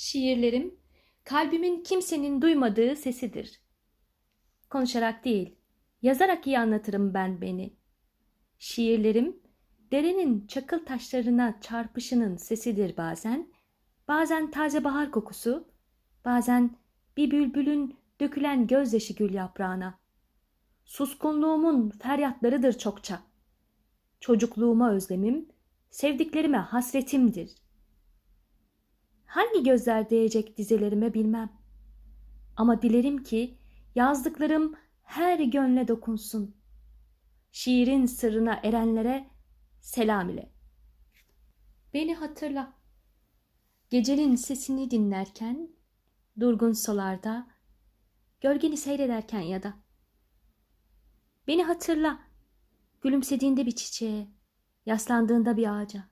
Şiirlerim kalbimin kimsenin duymadığı sesidir. Konuşarak değil, yazarak iyi anlatırım ben beni. Şiirlerim derenin çakıl taşlarına çarpışının sesidir bazen, bazen taze bahar kokusu, bazen bir bülbülün dökülen gözyaşı gül yaprağına. Suskunluğumun feryatlarıdır çokça. Çocukluğuma özlemim, sevdiklerime hasretimdir. Hangi gözler değecek dizelerime bilmem. Ama dilerim ki yazdıklarım her gönle dokunsun. Şiirin sırrına erenlere selam ile. Beni hatırla. Gecenin sesini dinlerken, durgun solarda, gölgeni seyrederken ya da. Beni hatırla. Gülümsediğinde bir çiçeğe, yaslandığında bir ağaca.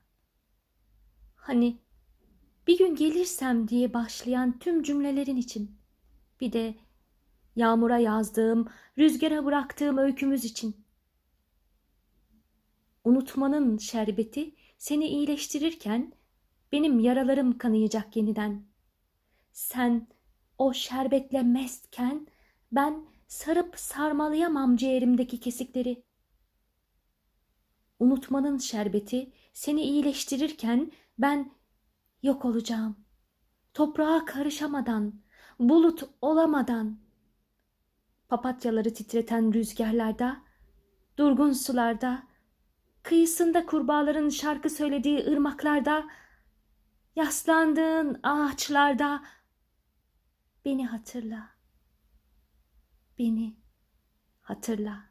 Hani bir gün gelirsem diye başlayan tüm cümlelerin için. Bir de yağmura yazdığım, rüzgara bıraktığım öykümüz için. Unutmanın şerbeti seni iyileştirirken benim yaralarım kanayacak yeniden. Sen o şerbetle mestken ben sarıp sarmalayamam ciğerimdeki kesikleri. Unutmanın şerbeti seni iyileştirirken ben yok olacağım. Toprağa karışamadan, bulut olamadan. Papatyaları titreten rüzgarlarda, durgun sularda, kıyısında kurbağaların şarkı söylediği ırmaklarda, yaslandığın ağaçlarda beni hatırla. Beni hatırla.